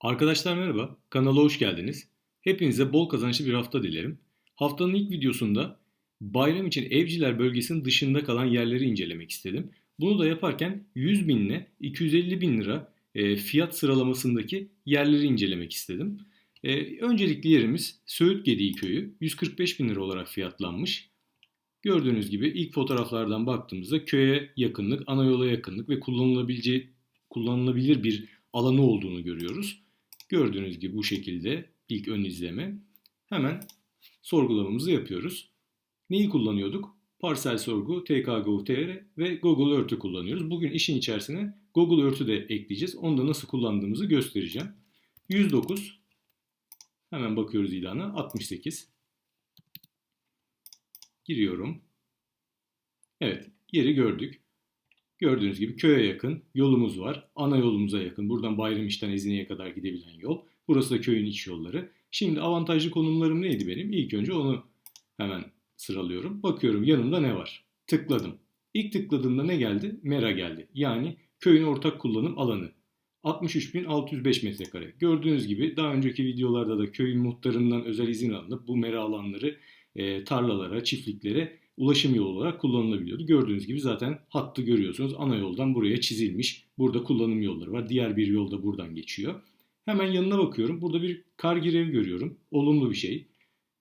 Arkadaşlar merhaba, kanala hoş geldiniz. Hepinize bol kazançlı bir hafta dilerim. Haftanın ilk videosunda bayram için Evciler bölgesinin dışında kalan yerleri incelemek istedim. Bunu da yaparken 100 bin ile 250 bin lira e, fiyat sıralamasındaki yerleri incelemek istedim. E, öncelikli yerimiz Söğüt Gediği Köyü 145 bin lira olarak fiyatlanmış. Gördüğünüz gibi ilk fotoğraflardan baktığımızda köye yakınlık, ana yola yakınlık ve kullanılabileceği kullanılabilir bir alanı olduğunu görüyoruz. Gördüğünüz gibi bu şekilde ilk ön izleme. Hemen sorgulamamızı yapıyoruz. Neyi kullanıyorduk? Parsel sorgu, TKGO.tr ve Google Earth'ü kullanıyoruz. Bugün işin içerisine Google Earth'ü de ekleyeceğiz. Onu da nasıl kullandığımızı göstereceğim. 109. Hemen bakıyoruz ilana. 68. Giriyorum. Evet, yeri gördük. Gördüğünüz gibi köye yakın yolumuz var. Ana yolumuza yakın. Buradan Bayramiş'ten Ezine'ye kadar gidebilen yol. Burası da köyün iç yolları. Şimdi avantajlı konumlarım neydi benim? İlk önce onu hemen sıralıyorum. Bakıyorum yanımda ne var? Tıkladım. İlk tıkladığımda ne geldi? Mera geldi. Yani köyün ortak kullanım alanı. 63.605 metrekare. Gördüğünüz gibi daha önceki videolarda da köyün muhtarından özel izin alınıp bu mera alanları e, tarlalara, çiftliklere ulaşım yolu olarak kullanılabiliyordu. Gördüğünüz gibi zaten hattı görüyorsunuz. Ana yoldan buraya çizilmiş. Burada kullanım yolları var. Diğer bir yol da buradan geçiyor. Hemen yanına bakıyorum. Burada bir kar girevi görüyorum. Olumlu bir şey.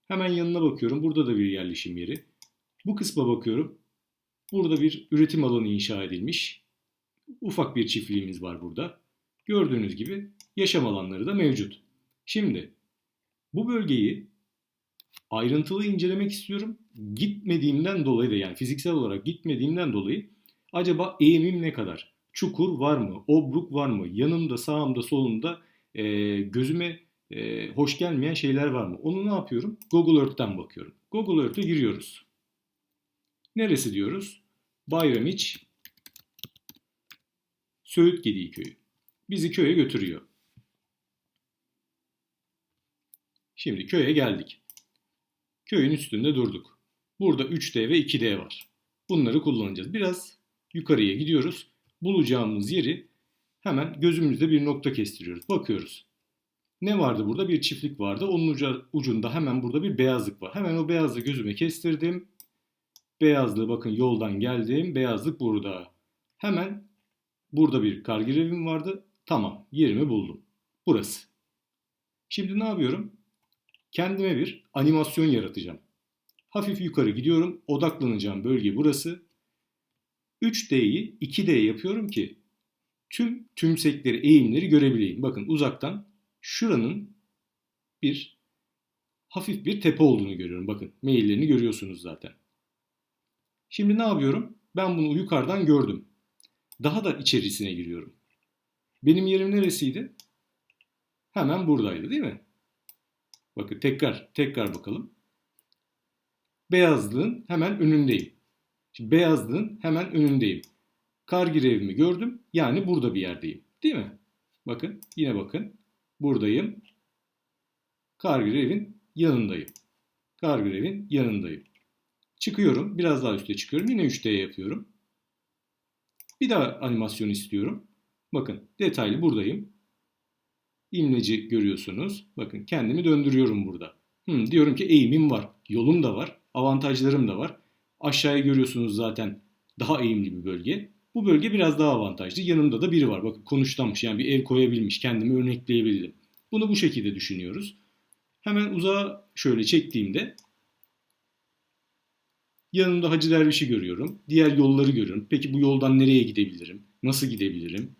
Hemen yanına bakıyorum. Burada da bir yerleşim yeri. Bu kısma bakıyorum. Burada bir üretim alanı inşa edilmiş. Ufak bir çiftliğimiz var burada. Gördüğünüz gibi yaşam alanları da mevcut. Şimdi bu bölgeyi ayrıntılı incelemek istiyorum. Gitmediğimden dolayı da yani fiziksel olarak gitmediğimden dolayı acaba eğimim ne kadar? Çukur var mı? Obruk var mı? Yanımda, sağımda, solumda e, gözüme e, hoş gelmeyen şeyler var mı? Onu ne yapıyorum? Google Earth'ten bakıyorum. Google Earth'e giriyoruz. Neresi diyoruz? Bayramiç, Söğüt Gediği Köyü. Bizi köye götürüyor. Şimdi köye geldik. Köyün üstünde durduk. Burada 3D ve 2D var. Bunları kullanacağız. Biraz yukarıya gidiyoruz. Bulacağımız yeri hemen gözümüzde bir nokta kestiriyoruz. Bakıyoruz. Ne vardı burada? Bir çiftlik vardı. Onun ucunda hemen burada bir beyazlık var. Hemen o beyazlığı gözüme kestirdim. Beyazlığı bakın yoldan geldim. Beyazlık burada. Hemen burada bir kargir evim vardı. Tamam yerimi buldum. Burası. Şimdi ne yapıyorum? Kendime bir animasyon yaratacağım. Hafif yukarı gidiyorum. Odaklanacağım bölge burası. 3D'yi 2D yapıyorum ki tüm tümsekleri, eğimleri görebileyim. Bakın uzaktan şuranın bir hafif bir tepe olduğunu görüyorum. Bakın meyillerini görüyorsunuz zaten. Şimdi ne yapıyorum? Ben bunu yukarıdan gördüm. Daha da içerisine giriyorum. Benim yerim neresiydi? Hemen buradaydı değil mi? Bakın tekrar tekrar bakalım. Beyazlığın hemen önündeyim. Şimdi beyazlığın hemen önündeyim. Kargir evimi gördüm. Yani burada bir yerdeyim. Değil mi? Bakın yine bakın. Buradayım. Kargir evin yanındayım. Kargir evin yanındayım. Çıkıyorum. Biraz daha üste çıkıyorum. Yine 3D yapıyorum. Bir daha animasyon istiyorum. Bakın detaylı buradayım. İmleci görüyorsunuz. Bakın kendimi döndürüyorum burada. Hmm, diyorum ki eğimim var. Yolum da var. Avantajlarım da var. Aşağıya görüyorsunuz zaten daha eğimli bir bölge. Bu bölge biraz daha avantajlı. Yanımda da biri var. Bakın konuşlanmış yani bir ev koyabilmiş. Kendimi örnekleyebildim. Bunu bu şekilde düşünüyoruz. Hemen uzağa şöyle çektiğimde yanımda Hacı Derviş'i görüyorum. Diğer yolları görüyorum. Peki bu yoldan nereye gidebilirim? Nasıl gidebilirim?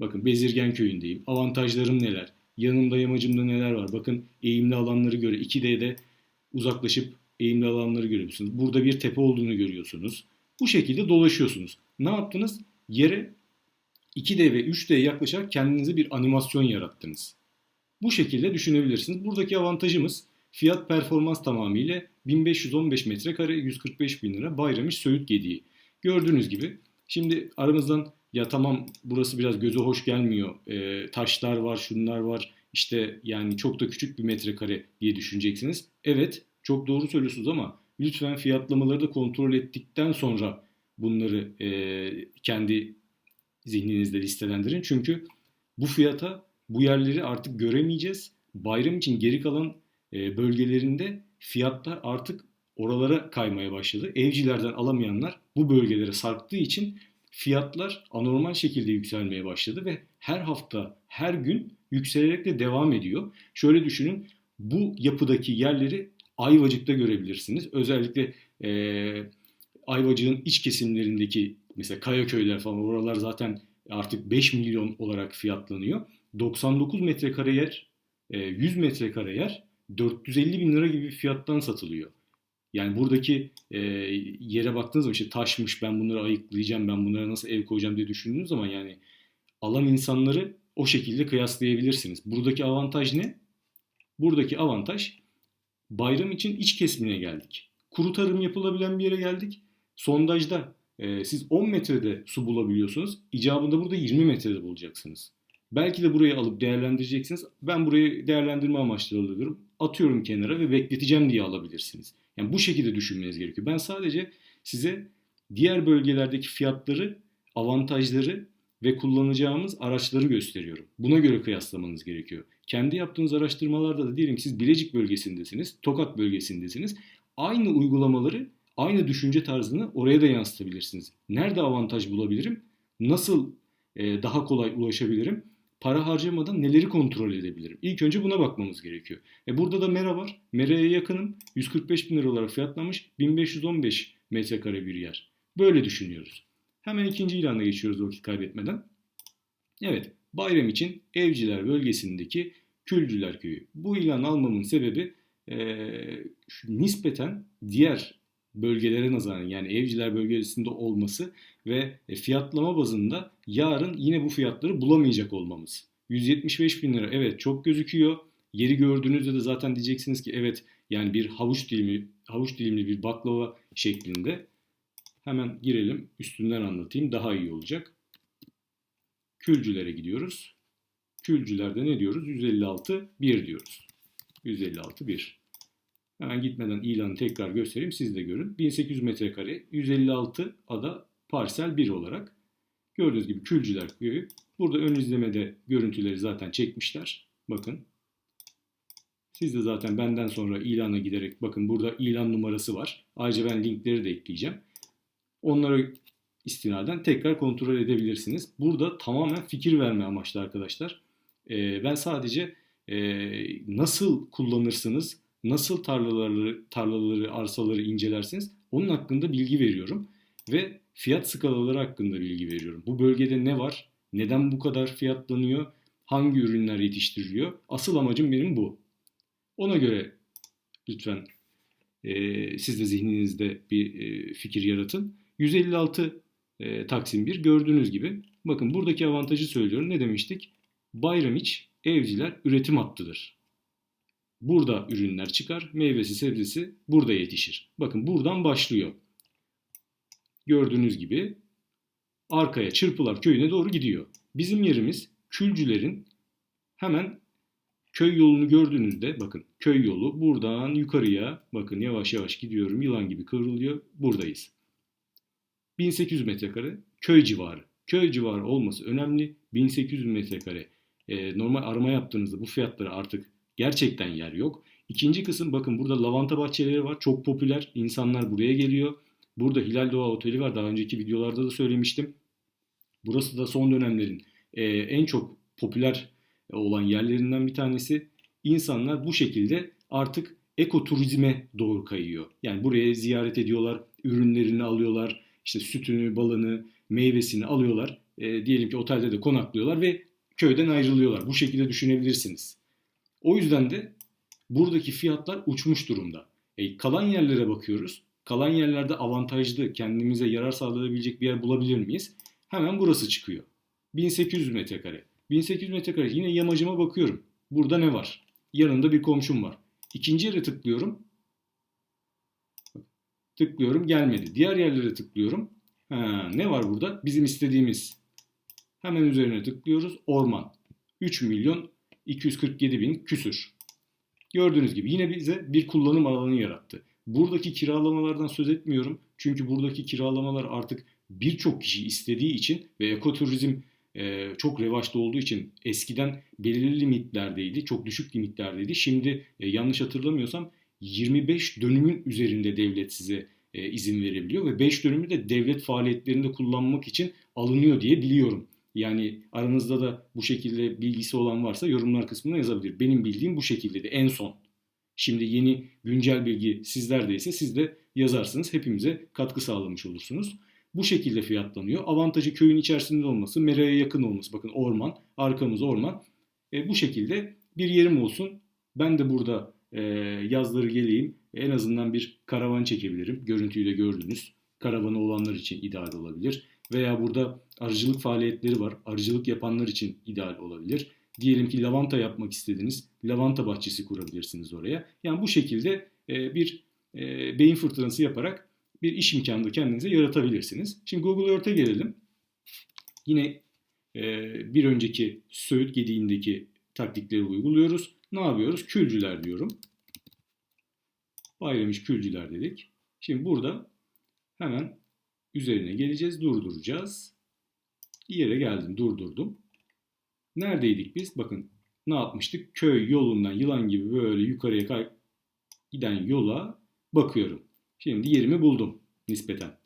Bakın Bezirgen köyündeyim. Avantajlarım neler? Yanımda yamacımda neler var? Bakın eğimli alanları göre 2D'de uzaklaşıp eğimli alanları görüyorsunuz. Burada bir tepe olduğunu görüyorsunuz. Bu şekilde dolaşıyorsunuz. Ne yaptınız? Yere 2D ve 3D yaklaşarak kendinize bir animasyon yarattınız. Bu şekilde düşünebilirsiniz. Buradaki avantajımız fiyat performans tamamıyla 1515 metrekare 145 bin lira Bayramış Söğüt Gediği. Gördüğünüz gibi şimdi aramızdan ya tamam burası biraz göze hoş gelmiyor. E, taşlar var, şunlar var. İşte yani çok da küçük bir metrekare diye düşüneceksiniz. Evet, çok doğru söylüyorsunuz ama lütfen fiyatlamaları da kontrol ettikten sonra bunları e, kendi zihninizde listelendirin. Çünkü bu fiyata bu yerleri artık göremeyeceğiz. Bayram için geri kalan e, bölgelerinde fiyatlar artık oralara kaymaya başladı. Evcilerden alamayanlar bu bölgelere sarktığı için fiyatlar anormal şekilde yükselmeye başladı ve her hafta, her gün yükselerek de devam ediyor. Şöyle düşünün, bu yapıdaki yerleri Ayvacık'ta görebilirsiniz. Özellikle e, Ayvacık'ın iç kesimlerindeki mesela Kayaköyler falan oralar zaten artık 5 milyon olarak fiyatlanıyor. 99 metrekare yer, 100 metrekare yer 450 bin lira gibi bir fiyattan satılıyor. Yani buradaki e, yere baktığınız zaman işte taşmış ben bunları ayıklayacağım ben bunlara nasıl ev koyacağım diye düşündüğünüz zaman yani alan insanları o şekilde kıyaslayabilirsiniz. Buradaki avantaj ne? Buradaki avantaj bayram için iç kesimine geldik. Kuru tarım yapılabilen bir yere geldik. Sondajda e, siz 10 metrede su bulabiliyorsunuz. İcabında burada 20 metrede bulacaksınız. Belki de burayı alıp değerlendireceksiniz. Ben burayı değerlendirme amaçlı alıyorum. Atıyorum kenara ve bekleteceğim diye alabilirsiniz. Yani bu şekilde düşünmeniz gerekiyor. Ben sadece size diğer bölgelerdeki fiyatları, avantajları ve kullanacağımız araçları gösteriyorum. Buna göre kıyaslamanız gerekiyor. Kendi yaptığınız araştırmalarda da diyelim siz Bilecik bölgesindesiniz, Tokat bölgesindesiniz. Aynı uygulamaları, aynı düşünce tarzını oraya da yansıtabilirsiniz. Nerede avantaj bulabilirim? Nasıl e, daha kolay ulaşabilirim? Para harcamadan neleri kontrol edebilirim? İlk önce buna bakmamız gerekiyor. E burada da Mera var. Mera'ya yakınım. 145 bin lira olarak fiyatlanmış. 1515 metrekare bir yer. Böyle düşünüyoruz. Hemen ikinci ilana geçiyoruz vakit kaybetmeden. Evet, bayram için Evciler bölgesindeki Külcüler Köyü. Bu ilan almamın sebebi e, nispeten diğer bölgelere nazaran yani Evciler bölgesinde olması ve e, fiyatlama bazında yarın yine bu fiyatları bulamayacak olmamız. 175 bin lira evet çok gözüküyor. Yeri gördüğünüzde de zaten diyeceksiniz ki evet yani bir havuç dilimi havuç dilimli bir baklava şeklinde. Hemen girelim üstünden anlatayım daha iyi olacak. Külcülere gidiyoruz. Külcülerde ne diyoruz? 156 1 diyoruz. 156 1. Hemen gitmeden ilanı tekrar göstereyim siz de görün. 1800 metrekare 156 ada parsel 1 olarak. Gördüğünüz gibi Külcüler Köyü. Burada ön izlemede görüntüleri zaten çekmişler. Bakın. Siz de zaten benden sonra ilana giderek bakın burada ilan numarası var. Ayrıca ben linkleri de ekleyeceğim. Onlara istinaden tekrar kontrol edebilirsiniz. Burada tamamen fikir verme amaçlı arkadaşlar. Ee, ben sadece e, nasıl kullanırsınız, nasıl tarlaları, tarlaları, arsaları incelersiniz onun hakkında bilgi veriyorum. Ve fiyat skalaları hakkında bilgi veriyorum. Bu bölgede ne var? Neden bu kadar fiyatlanıyor? Hangi ürünler yetiştiriliyor? Asıl amacım benim bu. Ona göre lütfen e, siz de zihninizde bir e, fikir yaratın. 156 e, Taksim 1 gördüğünüz gibi. Bakın buradaki avantajı söylüyorum. Ne demiştik? Bayramiç evciler üretim hattıdır. Burada ürünler çıkar. Meyvesi sebzesi burada yetişir. Bakın buradan başlıyor gördüğünüz gibi arkaya Çırpılar köyüne doğru gidiyor. Bizim yerimiz Külcülerin hemen köy yolunu gördüğünüzde bakın köy yolu buradan yukarıya bakın yavaş yavaş gidiyorum yılan gibi kıvrılıyor buradayız. 1800 metrekare köy civarı. Köy civarı olması önemli. 1800 metrekare. Ee, normal arama yaptığınızda bu fiyatları artık gerçekten yer yok. İkinci kısım bakın burada lavanta bahçeleri var. Çok popüler. İnsanlar buraya geliyor. Burada Hilal Doğa Oteli var. Daha önceki videolarda da söylemiştim. Burası da son dönemlerin e, en çok popüler olan yerlerinden bir tanesi. İnsanlar bu şekilde artık ekoturizme doğru kayıyor. Yani buraya ziyaret ediyorlar, ürünlerini alıyorlar, işte sütünü, balını, meyvesini alıyorlar. E, diyelim ki otelde de konaklıyorlar ve köyden ayrılıyorlar. Bu şekilde düşünebilirsiniz. O yüzden de buradaki fiyatlar uçmuş durumda. E, kalan yerlere bakıyoruz kalan yerlerde avantajlı, kendimize yarar sağlayabilecek bir yer bulabilir miyiz? Hemen burası çıkıyor. 1800 metrekare. 1800 metrekare yine yamacıma bakıyorum. Burada ne var? Yanında bir komşum var. İkinci yere tıklıyorum. Tıklıyorum gelmedi. Diğer yerlere tıklıyorum. Ha, ne var burada? Bizim istediğimiz. Hemen üzerine tıklıyoruz. Orman. 3 milyon 247 bin küsür. Gördüğünüz gibi yine bize bir kullanım alanı yarattı. Buradaki kiralamalardan söz etmiyorum. Çünkü buradaki kiralamalar artık birçok kişi istediği için ve ekoturizm e, çok revaçta olduğu için eskiden belirli limitlerdeydi, çok düşük limitlerdeydi. Şimdi e, yanlış hatırlamıyorsam 25 dönümün üzerinde devlet size e, izin verebiliyor ve 5 dönümü de devlet faaliyetlerinde kullanmak için alınıyor diye biliyorum. Yani aranızda da bu şekilde bilgisi olan varsa yorumlar kısmına yazabilir. Benim bildiğim bu şekildeydi en son. Şimdi yeni güncel bilgi sizlerdeyse siz de yazarsınız. Hepimize katkı sağlamış olursunuz. Bu şekilde fiyatlanıyor. Avantajı köyün içerisinde olması, meraya yakın olması. Bakın orman, arkamız orman. E, bu şekilde bir yerim olsun. Ben de burada e, yazları geleyim. En azından bir karavan çekebilirim. Görüntüyü de gördünüz. Karavanı olanlar için ideal olabilir. Veya burada arıcılık faaliyetleri var. Arıcılık yapanlar için ideal olabilir. Diyelim ki lavanta yapmak istediniz. Lavanta bahçesi kurabilirsiniz oraya. Yani bu şekilde e, bir e, beyin fırtınası yaparak bir iş imkanı kendinize yaratabilirsiniz. Şimdi Google Earth'e gelelim. Yine e, bir önceki Söğüt Gediği'ndeki taktikleri uyguluyoruz. Ne yapıyoruz? Külcüler diyorum. Bayramış külcüler dedik. Şimdi burada hemen üzerine geleceğiz, durduracağız. Bir yere geldim, durdurdum. Neredeydik biz? Bakın ne yapmıştık? Köy yolundan yılan gibi böyle yukarıya kay giden yola bakıyorum. Şimdi yerimi buldum nispeten.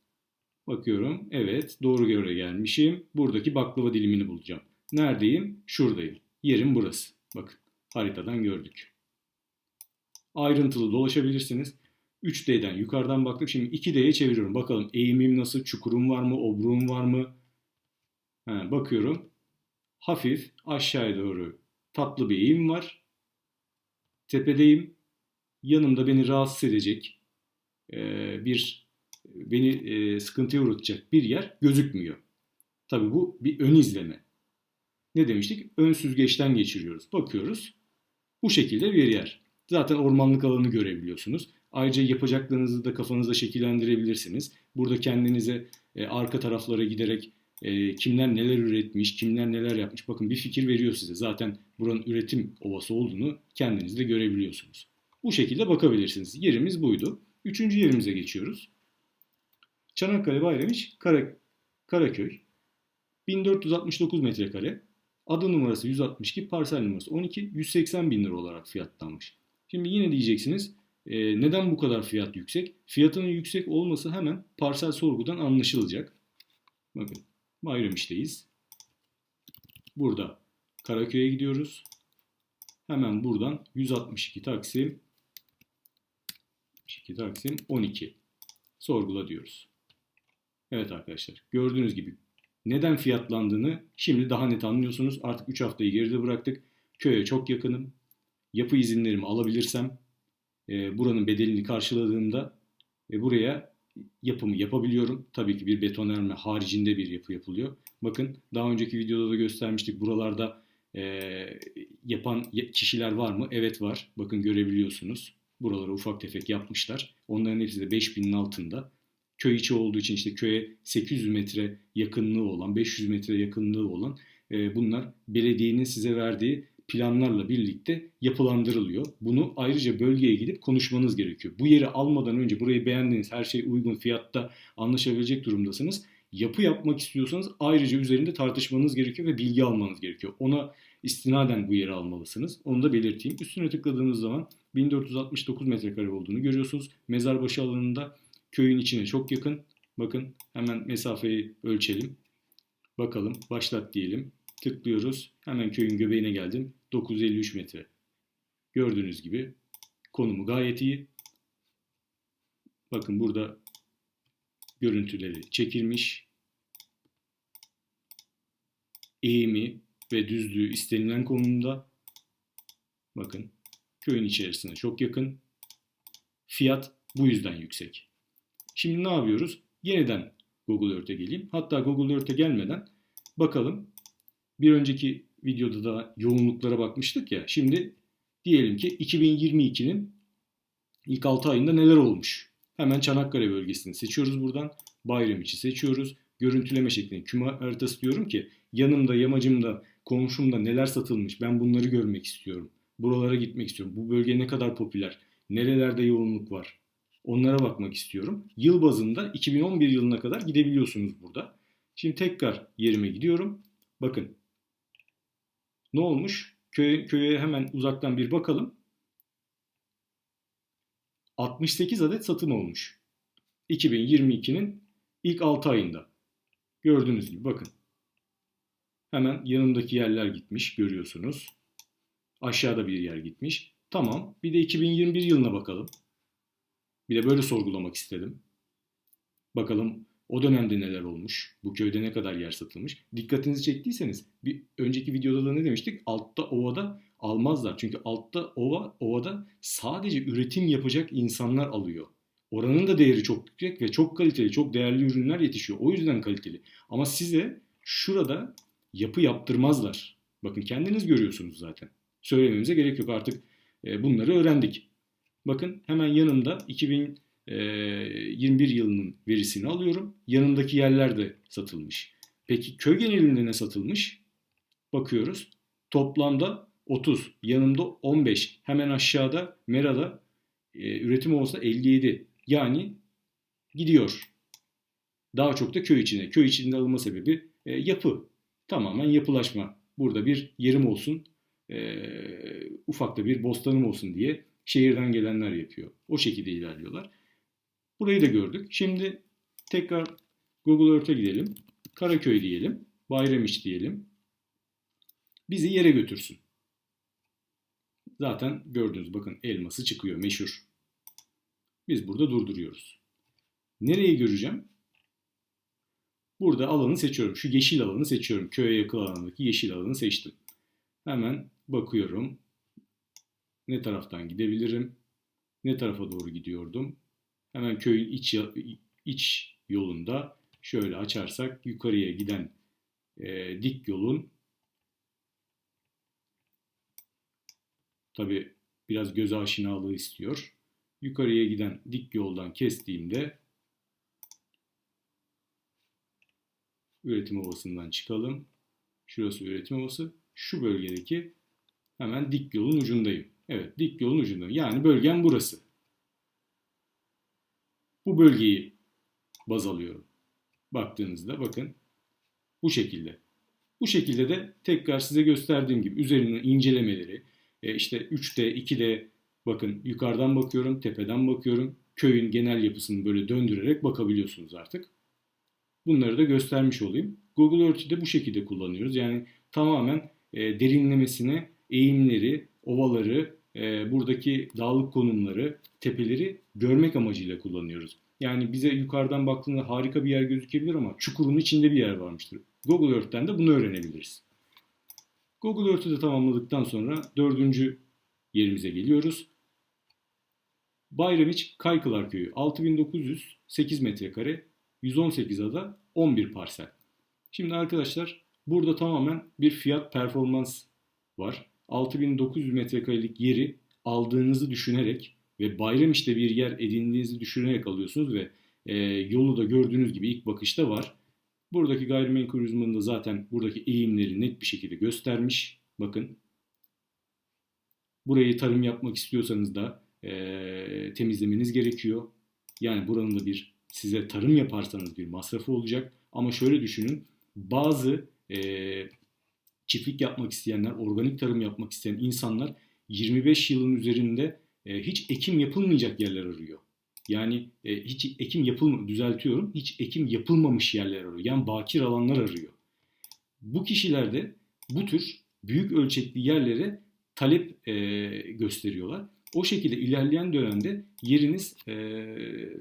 Bakıyorum. Evet doğru göre gelmişim. Buradaki baklava dilimini bulacağım. Neredeyim? Şuradayım. Yerim burası. Bakın haritadan gördük. Ayrıntılı dolaşabilirsiniz. 3D'den yukarıdan baktım. Şimdi 2D'ye çeviriyorum. Bakalım eğimim nasıl? Çukurum var mı? Obruğum var mı? Bakıyorum. Hafif aşağıya doğru tatlı bir eğim var. Tepedeyim. Yanımda beni rahatsız edecek bir beni sıkıntıya uğratacak bir yer gözükmüyor. Tabii bu bir ön izleme. Ne demiştik? Ön süzgeçten geçiriyoruz. Bakıyoruz. Bu şekilde bir yer. Zaten ormanlık alanı görebiliyorsunuz. Ayrıca yapacaklarınızı da kafanızda şekillendirebilirsiniz. Burada kendinize arka taraflara giderek kimler neler üretmiş, kimler neler yapmış. Bakın bir fikir veriyor size. Zaten buranın üretim ovası olduğunu kendiniz de görebiliyorsunuz. Bu şekilde bakabilirsiniz. Yerimiz buydu. Üçüncü yerimize geçiyoruz. Çanakkale Bayramiç Kara, Karaköy. 1469 metrekare. Adı numarası 162, parsel numarası 12, 180 bin lira olarak fiyatlanmış. Şimdi yine diyeceksiniz e, neden bu kadar fiyat yüksek? Fiyatının yüksek olması hemen parsel sorgudan anlaşılacak. Bakın Bayramiç'teyiz. Burada Karaköy'e gidiyoruz. Hemen buradan 162 Taksim 2 Taksim 12. Sorgula diyoruz. Evet arkadaşlar gördüğünüz gibi neden fiyatlandığını şimdi daha net anlıyorsunuz. Artık 3 haftayı geride bıraktık. Köye çok yakınım. Yapı izinlerimi alabilirsem e, buranın bedelini karşıladığımda e, buraya yapımı yapabiliyorum. Tabii ki bir betonerme haricinde bir yapı yapılıyor. Bakın daha önceki videoda da göstermiştik. Buralarda e, yapan kişiler var mı? Evet var. Bakın görebiliyorsunuz. Buraları ufak tefek yapmışlar. Onların hepsi de 5000'in altında. Köy içi olduğu için işte köye 800 metre yakınlığı olan, 500 metre yakınlığı olan e, bunlar belediyenin size verdiği planlarla birlikte yapılandırılıyor. Bunu ayrıca bölgeye gidip konuşmanız gerekiyor. Bu yeri almadan önce burayı beğendiğiniz her şey uygun fiyatta anlaşabilecek durumdasınız. Yapı yapmak istiyorsanız ayrıca üzerinde tartışmanız gerekiyor ve bilgi almanız gerekiyor. Ona istinaden bu yeri almalısınız. Onu da belirteyim. Üstüne tıkladığınız zaman 1469 metrekare olduğunu görüyorsunuz. Mezarbaşı alanında köyün içine çok yakın. Bakın hemen mesafeyi ölçelim. Bakalım başlat diyelim. Tıklıyoruz. Hemen köyün göbeğine geldim. 953 metre. Gördüğünüz gibi konumu gayet iyi. Bakın burada görüntüleri çekilmiş. Eğimi ve düzlüğü istenilen konumda. Bakın köyün içerisine çok yakın. Fiyat bu yüzden yüksek. Şimdi ne yapıyoruz? Yeniden Google Earth'e geleyim. Hatta Google Earth'e gelmeden bakalım. Bir önceki videoda da yoğunluklara bakmıştık ya. Şimdi diyelim ki 2022'nin ilk 6 ayında neler olmuş? Hemen Çanakkale bölgesini seçiyoruz buradan. Bayram içi seçiyoruz. Görüntüleme şeklinde küme haritası diyorum ki yanımda, yamacımda, komşumda neler satılmış ben bunları görmek istiyorum. Buralara gitmek istiyorum. Bu bölge ne kadar popüler? Nerelerde yoğunluk var? Onlara bakmak istiyorum. Yıl bazında 2011 yılına kadar gidebiliyorsunuz burada. Şimdi tekrar yerime gidiyorum. Bakın. Ne olmuş? Köye, köye hemen uzaktan bir bakalım. 68 adet satım olmuş. 2022'nin ilk 6 ayında. Gördüğünüz gibi bakın. Hemen yanındaki yerler gitmiş görüyorsunuz. Aşağıda bir yer gitmiş. Tamam. Bir de 2021 yılına bakalım. Bir de böyle sorgulamak istedim. Bakalım o dönemde neler olmuş? Bu köyde ne kadar yer satılmış? Dikkatinizi çektiyseniz bir önceki videoda da ne demiştik? Altta ovada almazlar. Çünkü altta ova ovada sadece üretim yapacak insanlar alıyor. Oranın da değeri çok yüksek ve çok kaliteli, çok değerli ürünler yetişiyor. O yüzden kaliteli. Ama size şurada yapı yaptırmazlar. Bakın kendiniz görüyorsunuz zaten. Söylememize gerek yok artık e, bunları öğrendik. Bakın hemen yanında 2000 ee, 21 yılının verisini alıyorum. Yanındaki yerler de satılmış. Peki köy genelinde ne satılmış? Bakıyoruz. Toplamda 30, yanımda 15, hemen aşağıda Mera'da e, üretim olsa 57. Yani gidiyor. Daha çok da köy içine. Köy içinde alınma sebebi e, yapı. Tamamen yapılaşma. Burada bir yerim olsun, e, ufak da bir bostanım olsun diye şehirden gelenler yapıyor. O şekilde ilerliyorlar. Burayı da gördük. Şimdi tekrar Google Earth'e gidelim. Karaköy diyelim. Bayramiç diyelim. Bizi yere götürsün. Zaten gördünüz bakın elması çıkıyor meşhur. Biz burada durduruyoruz. Nereyi göreceğim? Burada alanı seçiyorum. Şu yeşil alanı seçiyorum. Köye yakın alandaki yeşil alanı seçtim. Hemen bakıyorum. Ne taraftan gidebilirim? Ne tarafa doğru gidiyordum? Hemen köyün iç, iç yolunda şöyle açarsak yukarıya giden e, dik yolun tabi biraz göz aşinalığı istiyor. Yukarıya giden dik yoldan kestiğimde üretim ovasından çıkalım. Şurası üretim ovası. Şu bölgedeki hemen dik yolun ucundayım. Evet dik yolun ucundayım. Yani bölgem burası. Bu bölgeyi baz alıyorum. Baktığınızda bakın bu şekilde. Bu şekilde de tekrar size gösterdiğim gibi üzerine incelemeleri e, işte 3D, 2D bakın yukarıdan bakıyorum, tepeden bakıyorum. Köyün genel yapısını böyle döndürerek bakabiliyorsunuz artık. Bunları da göstermiş olayım. Google Earth'ü de bu şekilde kullanıyoruz. Yani tamamen e, derinlemesine eğimleri, ovaları, e, buradaki dağlık konumları, tepeleri görmek amacıyla kullanıyoruz. Yani bize yukarıdan baktığında harika bir yer gözükebilir ama çukurun içinde bir yer varmıştır. Google Earth'ten de bunu öğrenebiliriz. Google Earth'ü de tamamladıktan sonra dördüncü yerimize geliyoruz. Bayramiç Kaykılar Köyü 6908 metrekare 118 ada 11 parsel. Şimdi arkadaşlar burada tamamen bir fiyat performans var. 6900 metrekarelik yeri aldığınızı düşünerek ve bayram işte bir yer edindiğinizi düşünerek alıyorsunuz ve e, yolu da gördüğünüz gibi ilk bakışta var. Buradaki gayrimenkul uzmanı da zaten buradaki eğimleri net bir şekilde göstermiş. Bakın. Burayı tarım yapmak istiyorsanız da e, temizlemeniz gerekiyor. Yani buranın da bir size tarım yaparsanız bir masrafı olacak. Ama şöyle düşünün. Bazı e, çiftlik yapmak isteyenler, organik tarım yapmak isteyen insanlar 25 yılın üzerinde e, hiç ekim yapılmayacak yerler arıyor. Yani e, hiç ekim yapılma düzeltiyorum. Hiç ekim yapılmamış yerler arıyor. Yani bakir alanlar arıyor. Bu kişiler de bu tür büyük ölçekli yerlere talep e, gösteriyorlar. O şekilde ilerleyen dönemde yeriniz e,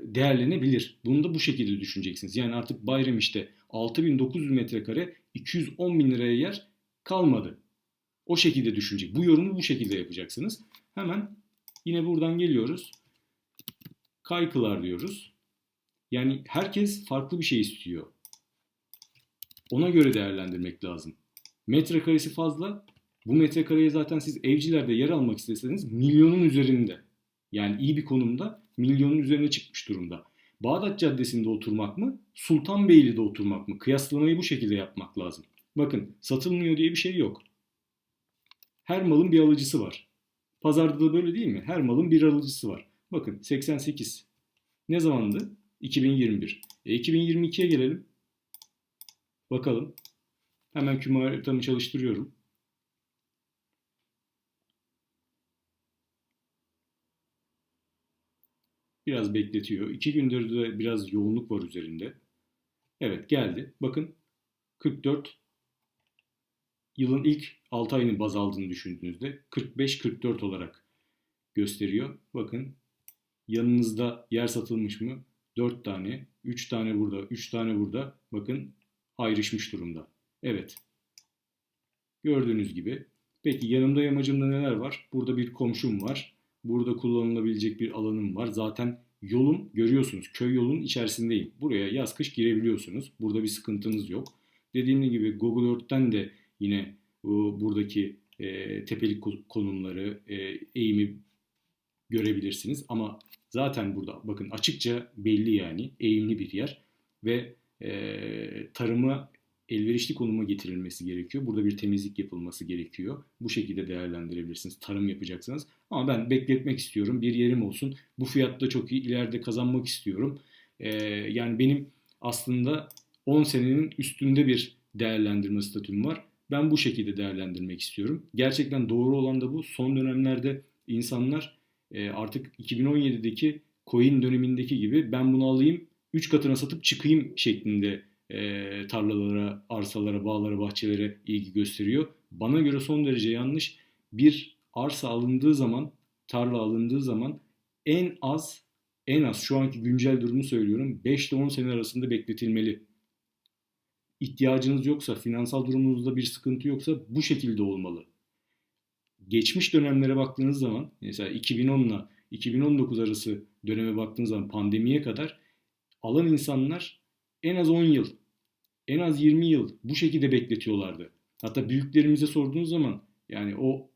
değerlenebilir. Bunu da bu şekilde düşüneceksiniz. Yani artık bayram işte 6900 metrekare 210 bin liraya yer kalmadı. O şekilde düşünecek. Bu yorumu bu şekilde yapacaksınız. Hemen yine buradan geliyoruz. Kaykılar diyoruz. Yani herkes farklı bir şey istiyor. Ona göre değerlendirmek lazım. Metrekaresi fazla. Bu metrekareye zaten siz evcilerde yer almak isteseniz milyonun üzerinde. Yani iyi bir konumda milyonun üzerine çıkmış durumda. Bağdat Caddesi'nde oturmak mı, Sultanbeyli'de oturmak mı? Kıyaslamayı bu şekilde yapmak lazım. Bakın satılmıyor diye bir şey yok. Her malın bir alıcısı var. Pazarda da böyle değil mi? Her malın bir alıcısı var. Bakın 88. Ne zamandı? 2021. E, 2022'ye gelelim. Bakalım. Hemen küme haritamı çalıştırıyorum. Biraz bekletiyor. İki gündür de biraz yoğunluk var üzerinde. Evet geldi. Bakın 44 yılın ilk 6 ayını baz aldığını düşündüğünüzde 45-44 olarak gösteriyor. Bakın yanınızda yer satılmış mı? 4 tane, 3 tane burada, 3 tane burada. Bakın ayrışmış durumda. Evet. Gördüğünüz gibi. Peki yanımda yamacımda neler var? Burada bir komşum var. Burada kullanılabilecek bir alanım var. Zaten yolum görüyorsunuz. Köy yolunun içerisindeyim. Buraya yaz kış girebiliyorsunuz. Burada bir sıkıntınız yok. Dediğim gibi Google Earth'ten de yine bu buradaki e, tepelik konumları, e, eğimi görebilirsiniz. Ama zaten burada bakın açıkça belli yani eğimli bir yer ve e, tarıma elverişli konuma getirilmesi gerekiyor. Burada bir temizlik yapılması gerekiyor. Bu şekilde değerlendirebilirsiniz. Tarım yapacaksınız. Ama ben bekletmek istiyorum. Bir yerim olsun. Bu fiyatta çok iyi ileride kazanmak istiyorum. Ee, yani benim aslında 10 senenin üstünde bir değerlendirme statüm var. Ben bu şekilde değerlendirmek istiyorum. Gerçekten doğru olan da bu. Son dönemlerde insanlar e, artık 2017'deki coin dönemindeki gibi ben bunu alayım 3 katına satıp çıkayım şeklinde e, tarlalara, arsalara, bağlara, bahçelere ilgi gösteriyor. Bana göre son derece yanlış. Bir arsa alındığı zaman, tarla alındığı zaman en az en az şu anki güncel durumu söylüyorum 5 ile 10 sene arasında bekletilmeli. İhtiyacınız yoksa, finansal durumunuzda bir sıkıntı yoksa bu şekilde olmalı. Geçmiş dönemlere baktığınız zaman mesela 2010 ile 2019 arası döneme baktığınız zaman pandemiye kadar alan insanlar en az 10 yıl, en az 20 yıl bu şekilde bekletiyorlardı. Hatta büyüklerimize sorduğunuz zaman yani o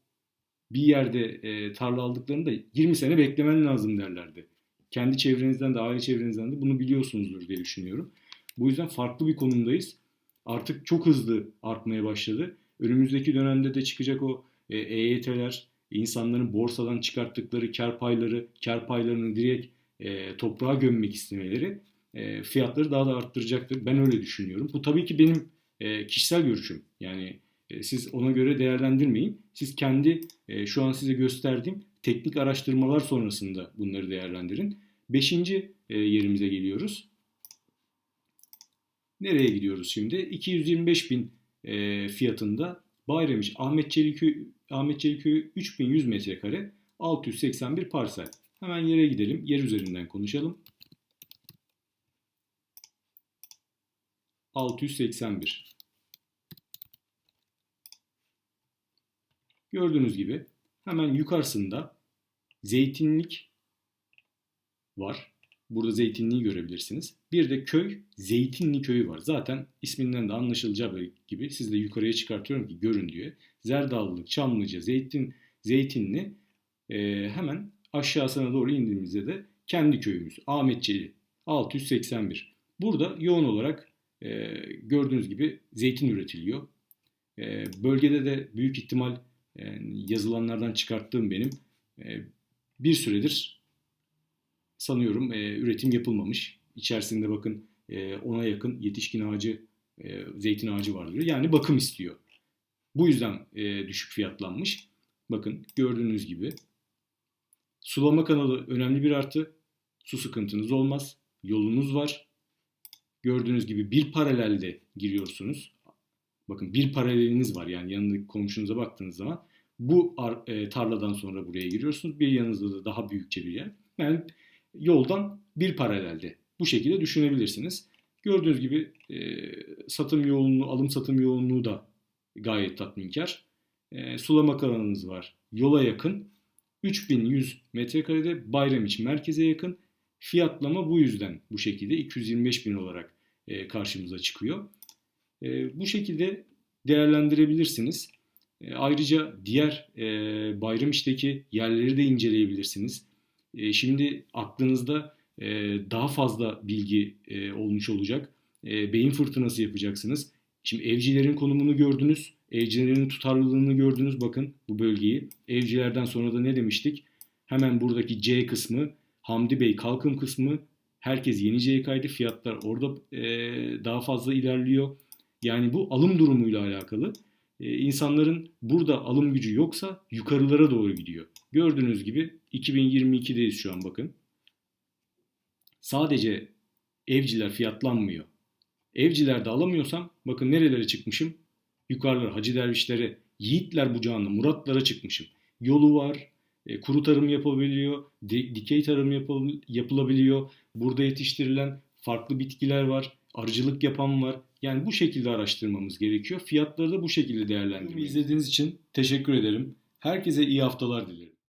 bir yerde e, tarla aldıklarında 20 sene beklemen lazım derlerdi. Kendi çevrenizden de aile çevrenizden de bunu biliyorsunuzdur diye düşünüyorum. Bu yüzden farklı bir konumdayız. Artık çok hızlı artmaya başladı. Önümüzdeki dönemde de çıkacak o e, EYT'ler, insanların borsadan çıkarttıkları kar payları, kar paylarını direkt e, toprağa gömmek istemeleri e, fiyatları daha da arttıracaktır. Ben öyle düşünüyorum. Bu tabii ki benim e, kişisel görüşüm. Yani e, siz ona göre değerlendirmeyin. Siz kendi e, şu an size gösterdiğim teknik araştırmalar sonrasında bunları değerlendirin. Beşinci e, yerimize geliyoruz. Nereye gidiyoruz şimdi? 225 bin e, fiyatında Bayramiş Ahmet Çeliköy Ahmet Çeliköy 3100 metrekare 681 parsel. Hemen yere gidelim. Yer üzerinden konuşalım. 681. Gördüğünüz gibi hemen yukarısında zeytinlik var. Burada zeytinliği görebilirsiniz. Bir de köy, Zeytinli köyü var. Zaten isminden de anlaşılacağı gibi siz de yukarıya çıkartıyorum ki görün diye. Zerdallık, Çamlıca, Zeytin, Zeytinli e, hemen aşağısına doğru indiğimizde de kendi köyümüz Ahmetçeli 681. Burada yoğun olarak e, gördüğünüz gibi zeytin üretiliyor. E, bölgede de büyük ihtimal e, yazılanlardan çıkarttığım benim e, bir süredir sanıyorum e, üretim yapılmamış. İçerisinde bakın e, ona yakın yetişkin ağacı, e, zeytin ağacı var diyor. Yani bakım istiyor. Bu yüzden e, düşük fiyatlanmış. Bakın gördüğünüz gibi sulama kanalı önemli bir artı. Su sıkıntınız olmaz. Yolunuz var. Gördüğünüz gibi bir paralelde giriyorsunuz. Bakın bir paraleliniz var yani yanındaki komşunuza baktığınız zaman bu e, tarladan sonra buraya giriyorsunuz. Bir yanınızda da daha büyükçe bir yer. Yani yoldan bir paralelde. Bu şekilde düşünebilirsiniz. Gördüğünüz gibi e, satım yoğunluğu, alım satım yoğunluğu da gayet tatminkar. E, sulama kanalınız var. Yola yakın. 3100 metrekarede Bayramiç merkeze yakın. Fiyatlama bu yüzden bu şekilde 225 bin olarak e, karşımıza çıkıyor. E, bu şekilde değerlendirebilirsiniz. E, ayrıca diğer e, Bayramiş'teki yerleri de inceleyebilirsiniz. E, şimdi aklınızda e, daha fazla bilgi e, olmuş olacak. E, beyin fırtınası yapacaksınız. Şimdi evcilerin konumunu gördünüz. Evcilerin tutarlılığını gördünüz. Bakın bu bölgeyi. Evcilerden sonra da ne demiştik? Hemen buradaki C kısmı Hamdi Bey kalkım kısmı herkes yeni C'ye kaydı. Fiyatlar orada e, daha fazla ilerliyor. Yani bu alım durumuyla alakalı. Ee, insanların burada alım gücü yoksa yukarılara doğru gidiyor. Gördüğünüz gibi 2022'deyiz şu an bakın. Sadece evciler fiyatlanmıyor. Evcilerde alamıyorsam bakın nerelere çıkmışım? Yukarılara, Hacı Dervişlere, Yiğitler bucağına, Muratlara çıkmışım. Yolu var, e, kuru tarım yapabiliyor, di- dikey tarım yapıl- yapılabiliyor. Burada yetiştirilen farklı bitkiler var, arıcılık yapan var. Yani bu şekilde araştırmamız gerekiyor. Fiyatları da bu şekilde değerlendirmemiz. İzlediğiniz için teşekkür ederim. Herkese iyi haftalar dilerim.